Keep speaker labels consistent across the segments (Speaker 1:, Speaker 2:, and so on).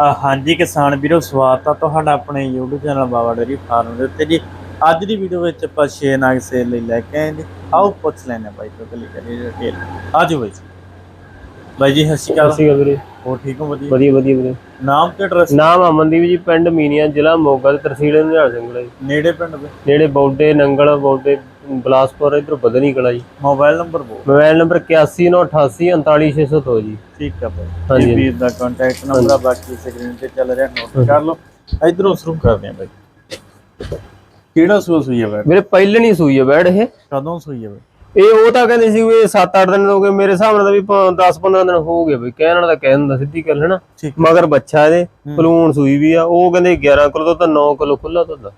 Speaker 1: ਹਾਂਜੀ ਕਿਸਾਨ ਵੀਰੋ, ਸਵਾਗਤ ਆ ਤੁਹਾਡਾ ਆਪਣੇ YouTube channel Baba dairy farm ਦੇ ਉੱਤੇ ਜੀ। ਅੱਜ ਦੀ ਵੀਡੀਓ ਵਿੱਚ ਆਪਾਂ ਛੇ ਨਾਗ ਸੇਲ ਲਈ ਲੈ ਕੇ ਆਏ ਜੀ ਆਓ ਪੁੱਛ ਲੈਣੇ ਬਾਈ ਤੋਂ, ਕਲੀ ਕਰੀ ਡਿਟੇਲ ਆਜੋ ਬਾਈ ਜੀ। ਬਾਈ ਜੀ ਸਤਿ ਸ਼੍ਰੀ ਅਕਾਲ।
Speaker 2: ਅਸੀਂ ਵੀਰੇ।
Speaker 1: ਹੋਰ ਠੀਕ ਹੋ ਵਧੀਆ?
Speaker 2: ਵਧੀਆ ਵਧੀਆ ਵੀਰੇ।
Speaker 1: ਨਾਮ ਤੇ ਐਡਰੈਸ
Speaker 2: ਨਾਮ ਅਮਨਦੀਪ ਜੀ ਪਿੰਡ ਮੀਨੀਆਂ ਜ਼ਿਲ੍ਹਾ ਮੋਗਾ ਤੇ ਤਹਿਸੀਲ ਨਿਹਾਲ ਸਿੰਘਲਾ ਜੀ।
Speaker 1: ਨੇੜੇ ਪਿੰਡ ਦੇ?
Speaker 2: ਨੇੜੇ ਬੌਡੇ ਨੰਗਲ ਬੌਡੇ ਬਲਾਸਪੁਰ ਇਧਰ ਬਦਨੀ ਕਲਾ ਜੀ।
Speaker 1: ਮੋਬਾਈਲ ਨੰਬਰ ਬੋਲ।
Speaker 2: ਮੋਬਾਈਲ ਨੰਬਰ 8198849602 ਜੀ।
Speaker 1: ਠੀਕ ਆ ਬਾਈ।
Speaker 2: ਹਾਂਜੀ।
Speaker 1: ਜੀ ਵੀਰ ਦਾ ਕੰਟੈਕਟ ਨੰਬਰ ਆ ਬਾਕੀ ਸਕਰੀਨ ਤੇ ਚੱਲ ਰਿਹਾ ਨੋਟ ਕਰ ਲਓ। ਇਧਰੋਂ ਸ਼ੁਰੂ ਕਰਦੇ ਆ ਬਾਈ। ਕਿਹੜਾ ਸੂਸ ਹੋਈ ਹੈ ਬਾਈ
Speaker 2: ਵੀਰੇ ਪਹਿਲੇ ਨਹੀਂ ਸੂਈ ਹੈ ਬੈੜ ਇਹ।
Speaker 1: ਕਦੋਂ ਸੂਈ ਹੈ
Speaker 2: ਇਹ ਉਹ ਤਾਂ ਕਹਿੰਦੇ ਸੀ ਵੀ 7-8 ਦਿਨ ਹੋ ਗਏ ਮੇਰੇ ਹਿਸਾਬ ਨਾਲ ਤਾਂ ਵੀ 10-15 ਦਿਨ ਹੋ ਗਏ ਬਈ ਕਹਿਣ ਤਾਂ ਕਹਿ ਦਿੰਦਾ ਸਿੱਧੀ ਗੱਲ ਹੈ ਨਾ
Speaker 1: ਠੀਕ।
Speaker 2: ਮਗਰ ਬੱਚਾ ਇਹਦੇ ਪਲੂਣ ਸੂਈ ਵੀ ਆ ਉਹ ਕਹਿੰਦੇ 11 ਕਿਲੋ ਤੋਂ ਤਾਂ 9 ਕਿਲੋ ਖੁੱਲਾ ਦੁੱਧ।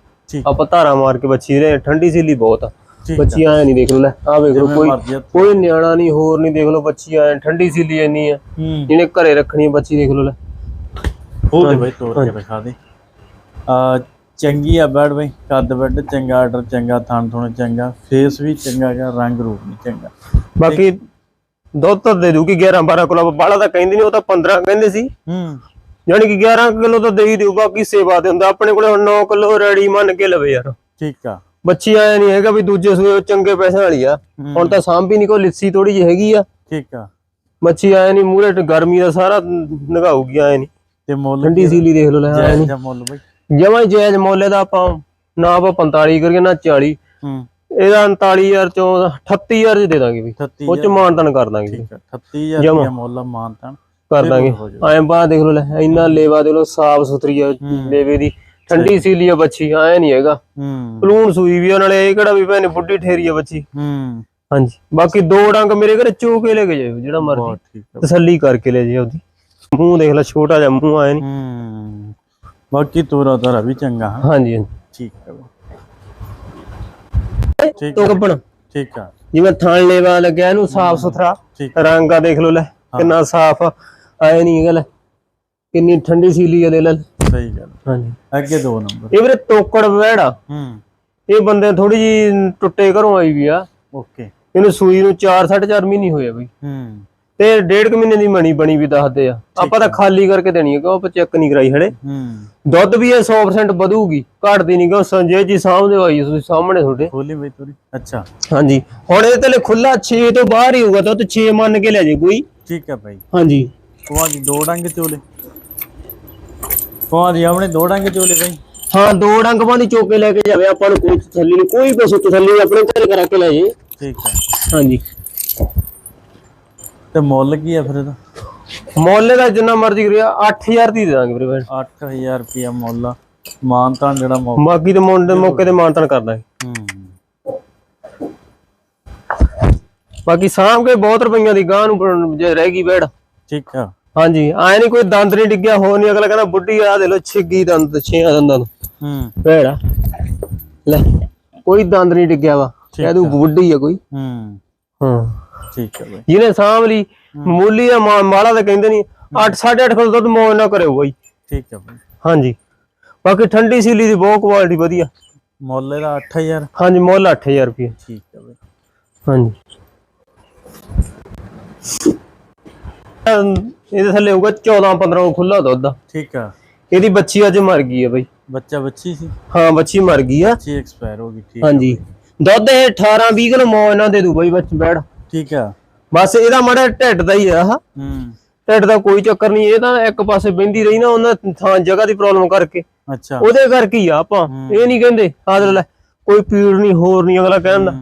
Speaker 2: ਆਪਾਂ ਧਾਰਾ ਮਾਰ ਕੇ ਬੱਚੀ ਰਹੇ ਠੰਡੀ ਸੀਲੀ ਬਹੁਤ ਆ। ਬੱਚੀ ਐ ਨਹੀਂ ਦੇਖ ਲੋ ਲੈ ਆ ਵੇਖ ਲੋ ਕੋਈ। ਕੋਈ ਨਿਆਣਾ ਨਹੀਂ ਹੋਰ ਨਹੀਂ ਦੇਖ ਲੋ ਬੱਚੀ ਐ ਠੰਡੀ ਸੀਲੀ ਇੰਨੀ ਆ।
Speaker 1: ਹੂੰ।
Speaker 2: ਜਿਹਨੇ ਘਰੇ ਰੱਖਣੀ ਬੱਚੀ ਦੇਖ ਲੋ। ਲੈ
Speaker 1: ਉਹ ਤੇ ਬਾਈ ਤੋੜ ਕੇ ਦਿਖਾ ਦੇ। ਆ ਚੰਗੀ ਆ ਬੈਡ ਬਾਈ ਕੱਦ ਬੈਡ ਚੰਗਾ ਆਰਡਰ ਚੰਗਾ ਥਣ ਥੁਣ ਚੰਗਾ। ਫੇਸ ਵੀ ਚੰਗਾ ਹੈਗਾ ਰੰਗ ਰੂਪ ਵੀ ਚੰਗਾ।
Speaker 2: ਬਾਕੀ ਦੁੱਧ ਤਾਂ ਦੇ ਦੂਗੀ 11 12 ਕਿਲੋ ਬਾਲਾ ਤਾਂ ਕਹਿੰਦੀ ਨਹੀਂ ਉਹ ਤਾਂ 15 ਕਹਿੰਦੇ ਸੀ।
Speaker 1: ਹੂੰ।
Speaker 2: ਯਾਨੀ ਕਿ 11 ਕਿਲੋ ਤਾਂ ਦੇ ਹੀ ਦਿਓ ਬਾਕੀ ਸੇਵਾ ਦੇ ਹੁੰਦਾ। ਆਪਣੇ ਕੋਲੇ ਹੁਣ 9 ਕਿਲੋ ਰੈਡੀ ਮੰਨ ਕੇ ਲਵੇ ਯਾਰ।
Speaker 1: ਠੀਕ ਆ।
Speaker 2: ਬੱਚੀ ਆਇਆ ਨਹੀਂ ਹੈਗਾ ਵੀ ਦੂਜੇ ਸੂਏ ਚੰਗੇ ਪੈਸੇ ਵਾਲੀ ਆ। ਹੁਣ ਤਾਂ ਸਾਂਭੀ ਨਹੀਂ ਕੋ ਲਿੱਸੀ ਥੋੜੀ ਜਿਹੀ ਹੈਗੀ ਆ।
Speaker 1: ਠੀਕ ਆ।
Speaker 2: ਮੱਛੀ ਆਇਆ ਨਹੀਂ ਮੂਰੇ ਗਰਮੀ ਦਾ ਸਾਰਾ ਨਗਾਊਗੀ ਆਇਆ ਨਹੀਂ
Speaker 1: ਤੇ ਮੁੱਲ
Speaker 2: ਠੰਡੀ ਸੀਲੀ ਦੇਖ ਲੋ ਲੈ ਆਇਆ
Speaker 1: ਦਾ ਮੁੱਲ ਬਾਈ।
Speaker 2: ਨਹੀਂ ਜਮਾਂ ਹੀ ਜਾਇਜ਼ ਮੁੱਲ ਦਾ ਆਪਾਂ ਨਾ ਆਪਾਂ 45 ਕਰੀਏ ਨਾ 40
Speaker 1: ਹੂੰ।
Speaker 2: ਇਹਦਾ 39000 ਚੋਂ 38000 ਚ ਦੇ ਦਾਂਗੇ ਵੀ।
Speaker 1: 38
Speaker 2: ਉਹ ਚ ਮਾਨਤਨ ਕਰ ਦਾਂਗੇ
Speaker 1: ਠੀਕ ਆ 38000
Speaker 2: ਜਮਾਂ।
Speaker 1: ਮੁੱਲ ਮਾਨਤਾਨ।
Speaker 2: ਕਰ ਦਾਂਗੇ।
Speaker 1: ਹੋ।
Speaker 2: ਐਂ ਬਾਹ ਦੇਖ ਲੋ ਲੈ ਇੰਨਾ ਲੇਵਾ ਦੇਖ ਲੋ ਸਾਫ਼ ਸੁਥਰੀ ਆ ਲੇਵੇ ਦੀ। ਠੰਡੀ ਸੀਲੀ ਆ ਬੱਚੀ ਐ ਨਹੀਂ ਹੈਗਾ।
Speaker 1: ਹੂੰ।
Speaker 2: ਪਲੂਣ ਸੂਈ ਵੀ ਆ, ਨਾਲੇ ਇਹ ਕਿਹੜਾ ਵੀ ਭੈਣੇ ਬੁੱਢੀ ਠੇਰੀ ਆ ਬੱਚੀ।
Speaker 1: ਹੂੰ।
Speaker 2: ਹਾਂਜੀ। ਬਾਕੀ ਦੋ ਡੰਗ ਮੇਰੇ ਘਰੇ ਚੋ ਕੇ ਲੈ ਕੇ ਜਾਇਓ ਜਿਹੜਾ ਮਰਜ਼ੀ। ਤਸੱਲੀ ਕਰਕੇ ਲੈ ਜਾਇਓ ਉਹਦੀ। ਮੂੰਹ ਦੇਖ ਲੈ ਛੋਟਾ ਜਿਹਾ ਮੂੰਹ ਆਇਆ ਨਹੀਂ
Speaker 1: ਹੂੰ। ਬਾਕੀ ਤੋਰਾ ਤਾਰਾ ਵੀ ਚੰਗਾ ਹਾਂ।
Speaker 2: ਹਾਂਜੀ ਹਾਂਜੀ।
Speaker 1: ਠੀਕ ਬਾਈ। ਠੀਕ
Speaker 2: ਤੋ ਕੱਪਣ
Speaker 1: ਠੀਕ ਆ।
Speaker 2: ਜਿਵੇਂ ਥਣ ਲੇਵਾ ਲੱਗਿਆ ਇਹਨੂੰ ਸਾਫ਼ ਸੁਥਰਾ
Speaker 1: ਠੀਕ
Speaker 2: ਰੰਗ ਆ ਦੇਖ ਲੋ ਲੈ ਕਿੰਨਾ ਸਾਫ਼ ਆਏ ਨਹੀਂ ਹੈਗਾ ਲੈ ਕਿੰਨੀ ਠੰਡੀ ਸੀਲੀ ਆ ਦੇ ਲੈ।
Speaker 1: ਸਹੀ ਗੱਲ
Speaker 2: ਹਾਂਜੀ।
Speaker 1: ਅੱਗੇ ਦੋ ਨੰਬਰ।
Speaker 2: ਇਹ ਵੀਰੇ ਤੋਕੜ ਵਹਿੜਾ।
Speaker 1: ਹੂੰ
Speaker 2: ਇਹ ਬੰਦੇ ਥੋੜੀ ਜੀ ਟੁੱਟੇ ਘਰੋਂ ਆਈ ਵੀ ਆ।
Speaker 1: ਓਕੇ।
Speaker 2: ਇਹਨੂੰ ਸੂਈ ਨੂੰ 4 4.5 ਮਹੀਨੇ ਹੋਏ ਆ ਬਈ।
Speaker 1: ਹੂੰ
Speaker 2: ਤੇ ਡੇਢ ਕੁ ਮਹੀਨੇ ਦੀ ਮਣੀ ਬਣੀ ਵੀ ਦੱਸਦੇ ਆ। ਆਪਾਂ ਤਾਂ ਖਾਲੀ ਕਰਕੇ ਦੇਣੀ ਹੈ ਕਿਉਂ ਆਪਾਂ ਚੈੱਕ ਨਹੀਂ ਕਰਾਈ ਹਲੇ?
Speaker 1: ਹੂੰ।
Speaker 2: ਦੁੱਧ ਵੀ ਇਹ 100% ਵਧੂਗੀ ਘਟਦੀ ਨਹੀਂ ਕਿਉਂ? ਸੰਜੇ ਜੀ ਸਾਹਮਣੇ ਆਈ ਤੁਸੀਂ ਸਾਹਮਣੇ ਤੁਹਾਡੇ।
Speaker 1: ਖੋਲੀ ਬਈ ਤੋਰੀ ਅੱਛਾ।
Speaker 2: ਹਾਂਜੀ। ਹੁਣ ਇਹਦੇ ਤੇ ਖੁੱਲਾ 6 ਤੋਂ ਬਾਹਰ ਹੀ ਹੋਊਗਾ ਦੁੱਧ 6 ਮੰਨ ਕੇ ਲੈ ਜੇ ਕੋਈ।
Speaker 1: ਠੀਕ ਆ ਭਾਈ
Speaker 2: ਹਾਂਜੀ।
Speaker 1: ਕੋਆ ਜੀ ਦੋ ਡੰਗ ਚੋਲੇ। ਕੋਆ ਜੀ ਆਪਣੇ ਦੋ ਡੰਗ ਚੋਲੇ ਭਾਈ
Speaker 2: ਹਾਂ ਦੋ ਡੰਗ ਪਾਣੀ ਚੋਕ ਕੇ ਲੈ ਕੇ ਜਾਵੇ ਆਪਾਂ ਨੂੰ ਕੋਈ ਤਸੱਲੀ ਨਹੀਂ ਕੋਈ ਪੈਸੇ ਤਸੱਲੀ ਆਪਣੇ ਘਰੇ ਕਰਾ ਕੇ ਲੈ ਜੇ
Speaker 1: ਠੀਕ ਆ।
Speaker 2: ਹਾਂਜੀ।
Speaker 1: ਤੇ ਮੁੱਲ ਕੀ ਆ ਫਿਰ ਇਹਦਾ?
Speaker 2: ਮੁੱਲ ਦਾ ਜਿੰਨਾ ਮਰਜ਼ੀ ਕਰਿਆ 8000 ਦੀ ਦੇ ਦਾਂਗੇ ਵੀਰੇ
Speaker 1: 8000 ਰੁਪਿਆ ਮੁੱਲ ਆ। ਮਾਨਤਾਨ ਜਿਹੜਾ ਮੁੱਲ
Speaker 2: ਬਾਕੀ ਤੇ ਮੁੰਡੇ ਮੌਕੇ ਤੇ ਮਾਨਤਨ ਕਰ ਦਾਂਗੇ।
Speaker 1: ਹੂੰ।
Speaker 2: ਬਾਕੀ ਸਾਂਭ ਕੇ ਬਹੁਤ ਰੁਪਈਆਂ ਦੀ ਗਾਂ ਨੂੰ ਜੇ ਰਹਿ ਗਈ ਬੈੜ।
Speaker 1: ਠੀਕ ਆ।
Speaker 2: ਹਾਂਜੀ ਆਏ ਨਹੀਂ ਕੋਈ ਦੰਦ ਨਹੀਂ ਡਿੱਗਿਆ ਹੋ ਨਹੀਂ ਅਗਲਾ ਕਹਿੰਦਾ ਬੁੱਢੀ ਆ ਦੇ ਲੋ ਛਿੱਗੀ ਦੰਦ ਛੇ ਦੰਦਾਂ ਨੂੰ।
Speaker 1: ਹੂੰ।
Speaker 2: ਭੈੜਾ। ਲੈ ਕੋਈ ਦੰਦ ਨਹੀਂ ਡਿੱਗਿਆ ਵਾ। ਕਹਿ ਦੂ ਬੁੱਢੀ ਆ ਕੋਈ।
Speaker 1: ਹੂੰ।
Speaker 2: ਹਾਂ।
Speaker 1: ਠੀਕ ਆ ਭਾਈ
Speaker 2: ਜਿਹਨੇ ਸਾਂਭ ਲਈ ਮੂਲੀ ਦਾ ਮਾ- ਮਾਲਾ ਤਾਂ ਕਹਿੰਦੇ ਨਹੀਂ 8 8.5 ਕਿਲੋ ਦੁੱਧ ਮੌਜ ਨਾ ਕਰਿਓ ਬਾਈ।
Speaker 1: ਠੀਕ ਆ ਭਾਈ
Speaker 2: ਹਾਂਜੀ। ਬਾਕੀ ਠੰਡੀ ਸੀਲੀ ਦੀ ਬਹੁਤ ਕੁਆਲਿਟੀ ਵਧੀਆ।
Speaker 1: ਮੁੱਲ ਇਹਦਾ 8000
Speaker 2: ਹਾਂਜੀ ਮੁੱਲ 8000 ਰੁਪਏ
Speaker 1: ਠੀਕ ਆ ਭਾਈ
Speaker 2: ਹਾਂਜੀ। ਇਹਦੇ ਥੱਲੇ ਹੋਊਗਾ 14 15 ਖੁੱਲਾ ਦੁੱਧ ਆ।
Speaker 1: ਠੀਕ ਆ।
Speaker 2: ਇਹਦੀ ਬੱਚੀ ਅੱਜ ਮਰ ਗਈ ਆ ਬਾਈ।
Speaker 1: ਬੱਚਾ ਬੱਚੀ ਸੀ?
Speaker 2: ਹਾਂ ਬੱਚੀ ਮਰ ਗਈ ਆ।
Speaker 1: ਬੱਚੀ ਐਕਸਪਾਇਰ ਹੋ ਗਈ ਠੀਕ
Speaker 2: ਹਾਂਜੀ। ਦੁੱਧ ਇਹ 18 20 ਕਿਲੋ ਮੌ ਇਹਨਾਂ ਦੇ ਦੂ ਬਾਈ ਬੱਚ ਬੈੜ
Speaker 1: ਠੀਕ ਆ।
Speaker 2: ਬਸ ਇਹਦਾ ਮੜਾ ਢਿੱਡ ਦਾ ਹੀ ਆ। ਆਹ
Speaker 1: ਹੂੰ।
Speaker 2: ਢਿੱਡ ਦਾ ਕੋਈ ਚੱਕਰ ਨਹੀਂ ਇਹ ਤਾਂ ਇੱਕ ਪਾਸੇ ਬਹਿੰਦੀ ਰਹੀ ਨਾ ਉਹਨਾਂ ਥਾਂ ਜਗ੍ਹਾ ਦੀ ਪ੍ਰੋਬਲਮ ਕਰਕੇ।
Speaker 1: ਅੱਛਾ।
Speaker 2: ਉਹਦੇ ਕਰਕੇ ਹੀ ਆ ਆਪਾਂ ਇਹ ਨਹੀਂ ਕਹਿੰਦੇ ਆਦਰ ਲੈ ਕੋਈ ਪੀੜ ਨਹੀਂ ਹੋਰ ਨਹੀਂ ਅਗਲਾ ਕਹਿੰਦਾ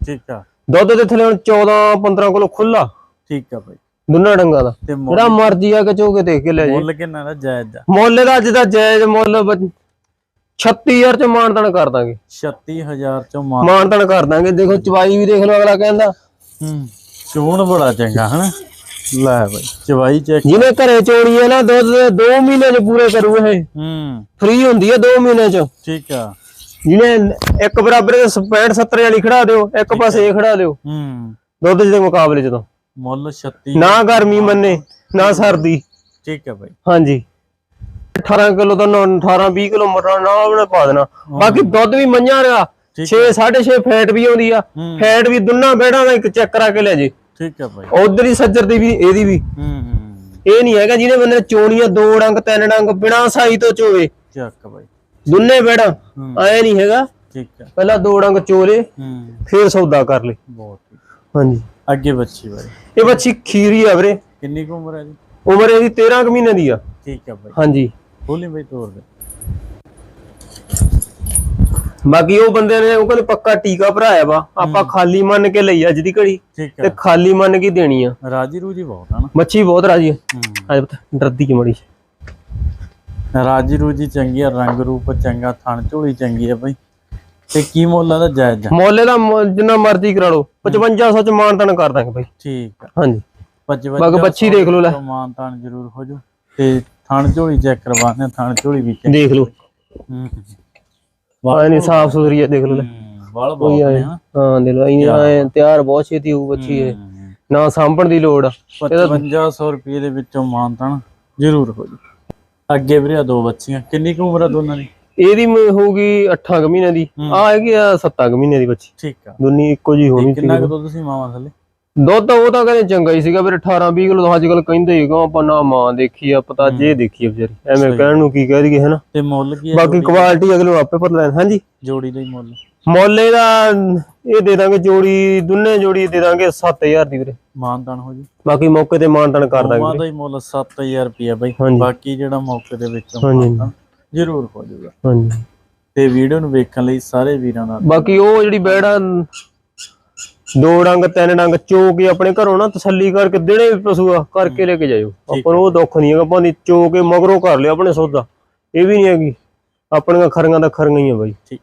Speaker 1: ਠੀਕ ਆ।
Speaker 2: ਦੁੱਧ ਦੇ ਥੱਲੇ ਹੁਣ 14 15 ਕਿਲੋ ਖੁੱਲਾ
Speaker 1: ਠੀਕ ਆ ਭਾਈ
Speaker 2: ਦੁੰਨਾ ਡੰਗਾ ਦਾ। ਜਿਹੜਾ ਮਰਜ਼ੀ ਆ ਕੇ ਚੋਕੇ ਦੇਖ ਕੇ ਲੈ ਜੇ
Speaker 1: ਮੁੱਲ ਕਿੰਨਾ ਦਾ ਜਾਇਜ਼ ਦਾ
Speaker 2: ਮੁੱਲ ਦਾ ਅੱਜ ਦਾ ਜਾਇਜ਼ ਮੁੱਲ 36000 ਚ ਮਾਨਤਨ ਕਰ ਦਾਂਗੇ।
Speaker 1: 36000 ਚੋਂ ਮਾਨ
Speaker 2: ਮਾਨਤਨ ਕਰ ਦਾਂਗੇ। ਦੇਖੋ ਚਵਾਈ ਵੀ ਦੇਖ ਲਓ ਅਗਲਾ ਕਹਿੰਦਾ।
Speaker 1: ਹੂੰ ਚੋਣ ਬੜਾ ਚੰਗਾ ਹਨਾ? ਲੈ ਭਾਈ ਚਵਾਈ ਚੈੱਕ
Speaker 2: ਜਿਹਨੇ ਘਰੇ ਚੋਣੀ ਹੈ ਨਾ ਦੁੱਧ 2 ਮਹੀਨੇ ਚ ਪੂਰੇ ਕਰੂ ਇਹ।
Speaker 1: ਹੂੰ।
Speaker 2: ਫ੍ਰੀ ਹੁੰਦੀ ਹੈ 2 ਮਹੀਨੇ ਚ।
Speaker 1: ਠੀਕ ਆ।
Speaker 2: ਜਿਹਨੇ ਇੱਕ ਬਰਾਬਰ ਦੇ 65 70 ਵਾਲੀ ਖੜਾ ਦਿਓ ਇੱਕ ਪਾਸੇ ਇਹ ਖੜਾ ਦਿਓ।
Speaker 1: ਹੂੰ।
Speaker 2: ਦੁੱਧ ਦੇ ਮੁਕਾਬਲੇ ਚ ਤਾਂ।
Speaker 1: ਮੁੱਲ 36
Speaker 2: ਨਾ ਗਰਮੀ ਮੰਨੇ ਨਾ ਸਰਦੀ।
Speaker 1: ਠੀਕ ਆ ਭਾਈ
Speaker 2: ਹਾਂਜੀ। 18 ਕਿਲੋ ਦਾ 18 20 ਕਿਲੋ ਮਟਰ ਨਾ ਉਹਨੇ ਪਾ ਦੇਣਾ। ਬਾਕੀ ਦੁੱਧ ਵੀ ਮੰਝਾਂ ਰਿਹਾ। 6 6.5 ਫੈਟ ਵੀ ਆਉਂਦੀ ਆ। ਫੈਟ ਵੀ ਦੁੰਨਾ ਬੈੜਾਂ ਦਾ ਇੱਕ ਚੈੱਕ ਕਰਾ ਕੇ ਲੈ ਜੇ।
Speaker 1: ਠੀਕ ਆ ਭਾਈ
Speaker 2: ਉਧਰ ਹੀ ਸੱਜਰ ਦੀ ਵੀ ਇਹਦੀ ਵੀ।
Speaker 1: ਹੂੰ ਹੂੰ।
Speaker 2: ਇਹ ਨਹੀਂ ਹੈਗਾ ਜਿਹਨੇ ਬੰਦੇ ਚੋਣੀਆਂ ਦੋ ਡੰਗ ਤਿੰਨ ਡੰਗ ਬਿਨਾ ਸਾਈ ਤੋਂ ਚੋਵੇ।
Speaker 1: ਚੱਕ ਬਾਈ।
Speaker 2: ਦੁੰਨੇ ਬੈੜਾ। ਐ ਨਹੀਂ ਹੈਗਾ।
Speaker 1: ਠੀਕ ਹੈ।
Speaker 2: ਪਹਿਲਾਂ ਦੋ ਡੰਗ ਚੋਲੇ
Speaker 1: ਹੂੰ।
Speaker 2: ਫੇਰ ਸੌਦਾ ਕਰ ਲੇ।
Speaker 1: ਬਹੁਤ
Speaker 2: ਹਾਂਜੀ।
Speaker 1: ਅੱਗੇ ਬੱਚੀ ਬਾਈ।
Speaker 2: ਇਹ ਬੱਚੀ ਖੀਰੀ ਆ ਵੀਰੇ।
Speaker 1: ਕਿੰਨੀ ਕੁ ਉਮਰ ਹੈ ਜੀ?
Speaker 2: ਉਮਰ ਇਹਦੀ 13 ਕੁ ਮਹੀਨੇ ਦੀ ਆ।
Speaker 1: ਠੀਕ ਹੈ ਬਾਈ।
Speaker 2: ਹਾਂਜੀ।
Speaker 1: ਬੋਲੀ ਬਾਈ ਤੋਰ ਦੇ।
Speaker 2: ਬਾਕੀ ਉਹ ਬੰਦੇ ਨੇ ਉਹ ਕਹਿੰਦੇ ਪੱਕਾ ਟੀਕਾ ਭਰਾਇਆ ਵਾ ਆਪਾਂ ਖਾਲੀ ਮੰਨ ਕੇ ਲਈ ਅੱਜ ਦੀ ਘੜੀ
Speaker 1: ਠੀਕ
Speaker 2: ਤੇ
Speaker 1: ਹੈ
Speaker 2: ਖਾਲੀ ਮੰਨ ਕੇ ਹੀ ਦੇਣੀ ਆ।
Speaker 1: ਰਾਜੀ ਰੂਜੀ ਬਹੁਤ ਆ ਨਾ।
Speaker 2: ਮੱਛੀ ਬਹੁਤ ਰਾਜੀ ਹੂੰ। ਅੱਜ ਪਤਾ ਡਰਦੀ ਕਿ ਮੜੀ
Speaker 1: ਰਾਜੀ ਰੂਜੀ ਚੰਗੀ ਆ ਰੰਗ ਰੂਪ ਚੰਗਾ ਥਣ ਝੋਲੀ ਚੰਗੀ ਆ ਬਾਈ। ਤੇ ਕੀ ਮੁੱਲ ਦਾ ਜਾਇਜ਼ ਆ?
Speaker 2: ਮੋਲੇ ਦਾ ਮੁ- ਜਿੰਨਾ ਮਰਜ਼ੀ ਕਰਾ ਲਓ 5500 ਚ ਮਾਨਤਨ ਕਰ ਦਾਂਗੇ ਬਾਈ।
Speaker 1: ਠੀਕ ਆ।
Speaker 2: ਹਾਂਜੀ।
Speaker 1: 55
Speaker 2: ਬਾਕੀ ਬੱਚੀ ਦੇਖ ਲਓ ਲੈ।
Speaker 1: ਮਾਨ ਤਾਨ ਜ਼ਰੂਰ ਹੋ ਜੂ ਤੇ ਥਣ ਝੋਲੀ ਚੈੱਕ ਕਰਵਾਉਂਦੇ ਆ, ਥਣ ਝੋਲੀ ਵੀ check-
Speaker 2: ਦੇਖ ਲਓ।
Speaker 1: ਹੂੰ।
Speaker 2: ਵਾਹ ਨਹੀਂ ਸਾਫ਼ ਸੁਥਰੀ ਹੈ ਦੇਖ ਲਓ ਲੈ।
Speaker 1: ਹੂੰ ਵਾਲ ਬਹੁਤ ਨੇ ਹਨਾ
Speaker 2: ਹਾਂ ਦੇਖ ਲਓ ਇਹ ਤਿਆਰ ਬਹੁਤ ਛੇਤੀ ਹੋਊ ਬੱਚੀ
Speaker 1: ਹੂੰ।
Speaker 2: ਨਾ ਸਾਂਭਣ ਦੀ ਲੋੜ ਆ।
Speaker 1: 5500 ਰੁਪਏ ਦੇ ਵਿੱਚੋਂ ਮਾਨ ਤਾਨ ਜ਼ਰੂਰ ਹੋ ਜੂ ਅੱਗੇ ਵੀਰੇ ਦੋ ਬੱਚੀਆਂ ਕਿੰਨੀ ਕੁ ਉਮਰ ਆ ਦੋਨਾਂ ਦੀ?
Speaker 2: ਇਹਦੀ ਹੋਊਗੀ 8 ਕੁ ਮਹੀਨੇ ਦੀ। ਆ ਹੈਗੀ ਆ 7 ਕੁ ਮਹੀਨੇ ਦੀ ਬੱਚੀ।
Speaker 1: ਠੀਕ ਆ।
Speaker 2: ਦੋਨੀ ਇੱਕੋ ਜੀ ਹੋਣੀ
Speaker 1: ਕਿੰਨਾ ਕੁ ਦੁੱਧ ਤੁਸੀਂ ਮਾਵਾਂ ਥੱਲੇ?
Speaker 2: ਦੁੱਧ ਉਹ ਤਾਂ ਕਹਿੰਦੇ ਚੰਗਾ ਹੀ ਸੀਗਾ ਫਿਰ 18 20 ਕਿਲੋ ਅੱਜ ਕੱਲ ਕਹਿੰਦੇ ਹੀ ਆਪਾਂ ਨਾ ਮਾਂ ਦੇਖੀ ਆ ਪਤਾ ਜੇ ਦੇਖੀ ਆ ਵਿਚਾਰੀ। ਐਵੇਂ ਕਹਿਣ ਨੂੰ ਕੀ ਕਹਿ ਦਈਏ ਹਨਾ?
Speaker 1: ਤੇ ਮੁੱਲ ਕੀ ਆ
Speaker 2: ਬਾਕੀ ਕੁਆਲਿਟੀ ਅਗਲੇ ਨੂੰ ਆਪੇ ਪਤਾ ਲੈਣ ਹਾਂਜੀ?
Speaker 1: ਜੋੜੀ ਦਾ ਹੀ ਮੁੱਲ।
Speaker 2: ਮੋਲੇ ਦਾ ਇਹ ਦੇ ਦਾਂਗੇ ਜੋੜੀ ਦੁੰਨੇ ਜੋੜੀ ਦੇ ਦਾਂਗੇ 7000 ਦੀ ਵੀਰੇ।
Speaker 1: ਮਾਨ ਤਾਨ ਹੋ ਜੂ।
Speaker 2: ਬਾਕੀ ਮੌਕੇ ਤੇ ਮਾਨਤਨ ਕਰ ਦਾਂਗੇ
Speaker 1: ਮਾਂ ਦਾ ਹੀ ਮੁੱਲ 7000 ਰੁਪਏ ਬਾਈ। ਬਾਕੀ ਜਿਹੜਾ ਮੌਕੇ ਦੇ ਵਿੱਚੋਂ
Speaker 2: ਹਾਂਜੀ।
Speaker 1: ਮਾਨ ਤਾਨ ਜ਼ਰੂਰ ਹੋ ਜੂਗਾ
Speaker 2: ਹਾਂਜੀ।
Speaker 1: ਤੇ ਵੀਡੀਓ ਨੂੰ ਵੇਖਣ ਲਈ ਸਾਰੇ ਵੀਰਾਂ ਦਾ
Speaker 2: ਬਾਕੀ ਉਹ ਜਿਹੜੀ ਬੈੜ ਦੋ ਡੰਗ ਤਿੰਨ ਡੰਗ ਚੋ ਕੇ ਆਪਣੇ ਘਰੋਂ ਨਾ ਤਸੱਲੀ ਕਰਕੇ ਦੇਣੇ ਵੀ ਪਸ਼ੂ ਆ ਕਰਕੇ ਲੈ ਕੇ ਜਾਇਓ। ਆਪਾਂ ਨੂੰ ਉਹ ਦੁੱਖ ਨਹੀਂ ਹੈਗਾ ਭਾਵੇਂ ਚੋ ਕੇ ਮਗਰੋਂ ਕਰ ਲਿਆ ਆਪਣੇ ਸੌਦਾ। ਇਹ ਵੀ ਨਹੀਂ ਹੈਗੀ। ਆਪਣੀਆਂ ਖਰੀਆਂ ਦਾ ਖਰੀਆਂ ਹੀ ਆ ਬਾਈ।
Speaker 1: ਠੀਕ